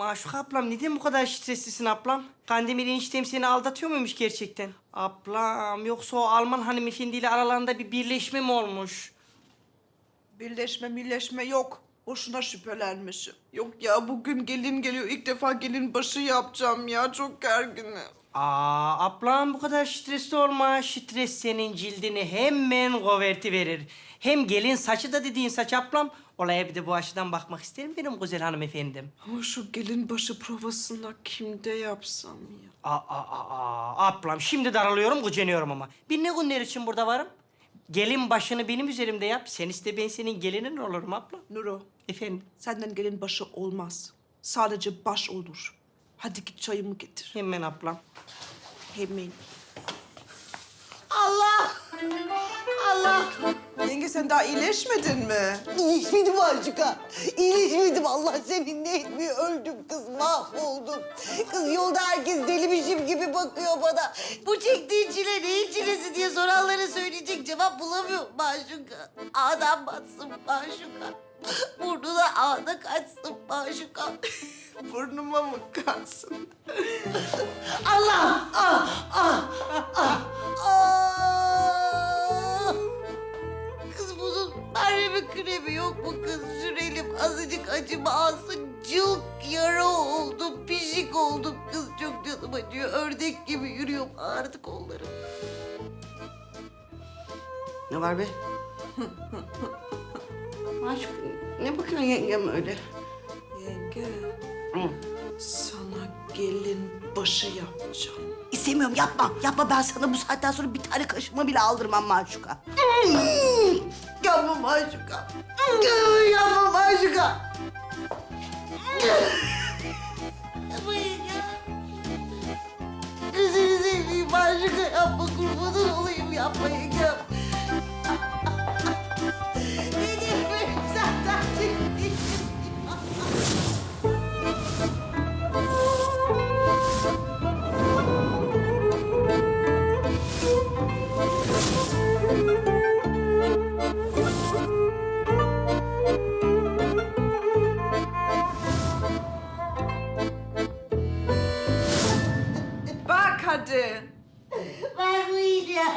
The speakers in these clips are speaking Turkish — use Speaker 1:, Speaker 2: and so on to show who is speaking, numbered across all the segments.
Speaker 1: Maşuka ablam neden bu kadar streslisin ablam? Kandemir eniştem seni aldatıyor muymuş gerçekten? Ablam yoksa o Alman hanımefendiyle aralarında bir birleşme mi olmuş?
Speaker 2: Birleşme birleşme yok. Boşuna şüphelenmişim. Yok ya bugün gelin geliyor. İlk defa gelin başı yapacağım ya. Çok gerginim.
Speaker 1: Aa ablam bu kadar stresli olma. Stres senin cildini hemen koverti verir. Hem gelin saçı da dediğin saç ablam. Olaya bir de bu açıdan bakmak isterim benim güzel hanımefendim.
Speaker 2: Ama şu gelin başı provasını kimde yapsam ya?
Speaker 1: Aa, aa, aa, aa, ablam şimdi daralıyorum, güceniyorum ama. Bir ne günler için burada varım? Gelin başını benim üzerimde yap. Sen iste ben senin gelinin olurum abla.
Speaker 2: Nuro,
Speaker 1: Efendim?
Speaker 2: senden gelin başı olmaz. Sadece baş olur. Hadi git çayımı getir.
Speaker 1: Hemen ablam.
Speaker 2: Hemen.
Speaker 3: Allah! Allah!
Speaker 2: Yenge sen daha iyileşmedin mi?
Speaker 3: İyileşmedim Aşıka. İyileşmedim. Allah senin ne etmiyor. Öldüm kız, mahvoldum. Kız yolda herkes delimişim gibi bakıyor bana. Bu çektiğin çile neyin çilesi diye soranlara söyleyecek cevap bulamıyorum Maşuka. Ağdan batsın Maşuka. Burnuna ağda kaçsın Maşuka.
Speaker 2: Burnuma mı kalsın?
Speaker 3: Allah! Ah! Ah! Ah! Ah! Kız bunun merhemi kremi yok mu kız? Sürelim azıcık acımı alsın. Cılk yara oldum, pişik oldum. Kız çok canım acıyor. Ördek gibi yürüyorum ağrıdı kollarım.
Speaker 1: Ne var be? Aşk, ne bakıyorsun yengem öyle?
Speaker 2: Yenge, sana gelin başı yapacağım.
Speaker 3: İstemiyorum yapma. Yapma ben sana bu saatten sonra bir tane kaşıma bile aldırmam Maşuka. yapma Maşuka. yapma Maşuka. Yapmayın ya. Gözünü seveyim Maşuka yapma kurbanın olayım yapmayın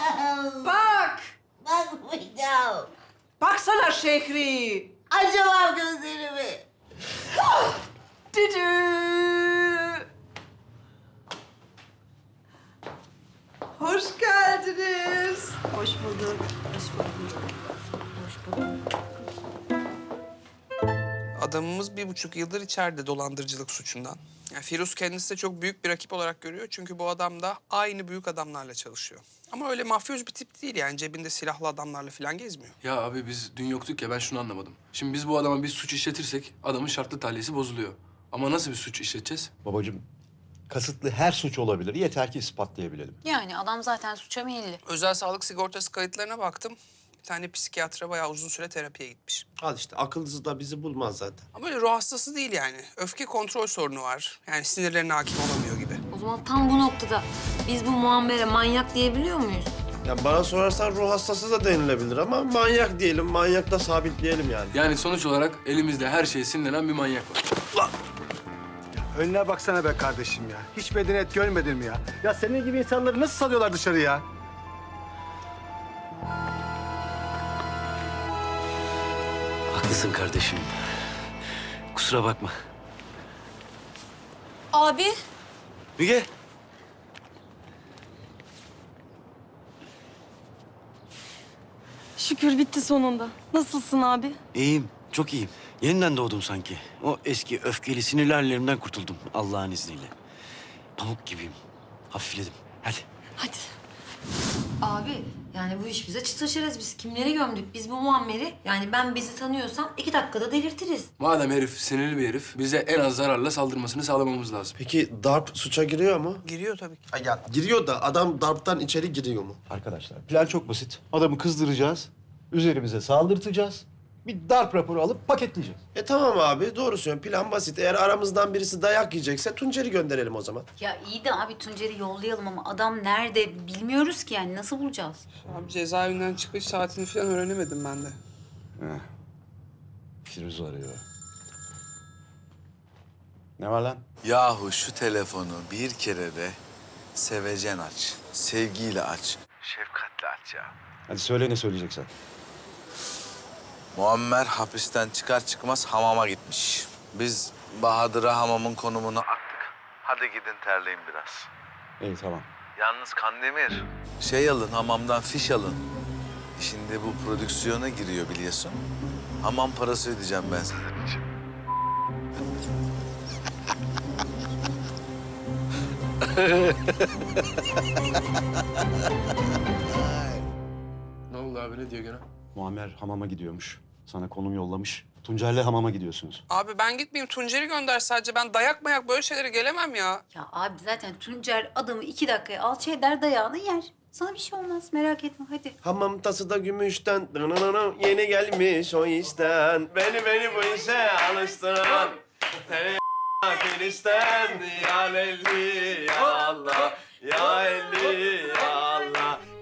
Speaker 3: Bakmayacağım.
Speaker 2: Bak.
Speaker 3: Bakmayacağım.
Speaker 2: Baksana Şehri.
Speaker 3: Açamam gözlerimi.
Speaker 2: Düdü. Hoş geldiniz.
Speaker 1: Hoş bulduk. Hoş bulduk. Hoş bulduk.
Speaker 4: Adamımız bir buçuk yıldır içeride dolandırıcılık suçundan. Yani Firuz kendisi de çok büyük bir rakip olarak görüyor. Çünkü bu adam da aynı büyük adamlarla çalışıyor. Ama öyle mafyoz bir tip değil yani. Cebinde silahlı adamlarla falan gezmiyor.
Speaker 5: Ya abi biz dün yoktuk ya ben şunu anlamadım. Şimdi biz bu adama bir suç işletirsek adamın şartlı tahliyesi bozuluyor. Ama nasıl bir suç işleteceğiz?
Speaker 6: Babacığım kasıtlı her suç olabilir. Yeter ki ispatlayabilelim.
Speaker 7: Yani adam zaten suça meyilli.
Speaker 4: Özel sağlık sigortası kayıtlarına baktım. Bir tane psikiyatra bayağı uzun süre terapiye gitmiş.
Speaker 8: Al işte akılsız da bizi bulmaz zaten.
Speaker 4: Ama böyle ruh hastası değil yani. Öfke kontrol sorunu var. Yani sinirlerine hakim olamıyor gibi.
Speaker 7: O zaman tam bu noktada biz bu muambere manyak diyebiliyor muyuz?
Speaker 8: Ya bana sorarsan ruh hastası da denilebilir ama manyak diyelim, manyak da sabitleyelim yani.
Speaker 5: Yani sonuç olarak elimizde her şeye sinirlenen bir manyak var.
Speaker 9: Önüne baksana be kardeşim ya. Hiç medeniyet görmedin mi ya? Ya senin gibi insanları nasıl salıyorlar dışarı ya?
Speaker 10: Haklısın kardeşim. Kusura bakma.
Speaker 7: Abi.
Speaker 10: Müge.
Speaker 11: Şükür bitti sonunda. Nasılsın abi?
Speaker 10: İyiyim, çok iyiyim. Yeniden doğdum sanki. O eski öfkeli sinirli hallerimden kurtuldum Allah'ın izniyle. Pamuk gibiyim. Hafifledim. Hadi.
Speaker 11: Hadi.
Speaker 7: Abi yani bu iş bize çıt taşırız biz. Kimleri gömdük? Biz bu muammeri yani ben bizi tanıyorsam iki dakikada delirtiriz.
Speaker 5: Madem herif sinirli bir herif bize en az zararla saldırmasını sağlamamız lazım.
Speaker 8: Peki darp suça giriyor mu?
Speaker 4: Giriyor tabii ki.
Speaker 8: Ha, ya giriyor da adam darptan içeri giriyor mu?
Speaker 6: Arkadaşlar plan çok basit. Adamı kızdıracağız. Üzerimize saldırtacağız. Bir darp raporu alıp paketleyeceğiz.
Speaker 8: E tamam abi doğru söylüyorsun. Plan basit. Eğer aramızdan birisi dayak yiyecekse Tuncer'i gönderelim o zaman.
Speaker 7: Ya iyi de abi Tuncer'i yollayalım ama adam nerede bilmiyoruz ki yani nasıl bulacağız?
Speaker 4: Abi cezaevinden çıkış saatini falan öğrenemedim ben de.
Speaker 6: Firuz arıyor.
Speaker 10: Ne var lan?
Speaker 12: Yahu şu telefonu bir kere de sevecen aç. Sevgiyle aç. Şefkatle aç ya.
Speaker 10: Hadi söyle ne söyleyeceksen.
Speaker 12: Muammer hapisten çıkar çıkmaz hamama gitmiş. Biz Bahadır'a hamamın konumunu attık. Hadi gidin terleyin biraz.
Speaker 10: İyi tamam.
Speaker 12: Yalnız Kandemir. Şey alın, hamamdan fiş alın. Şimdi bu prodüksiyona giriyor biliyorsun. Hamam parası ödeyeceğim ben sizin için.
Speaker 5: Ne oldu abi ne diyor gene?
Speaker 10: Muammer hamama gidiyormuş. Sana konum yollamış. Tuncer'le hamama gidiyorsunuz.
Speaker 4: Abi ben gitmeyeyim Tuncer'i gönder sadece. Ben dayak mayak böyle şeylere gelemem ya.
Speaker 7: Ya abi zaten Tuncer adamı iki dakikaya alçı eder dayağını yer. Sana bir şey olmaz merak etme hadi.
Speaker 8: Hamam tası da gümüşten. Yeni gelmiş o işten. Beni beni bu işe alıştıran. Seni Filistin ya Lelli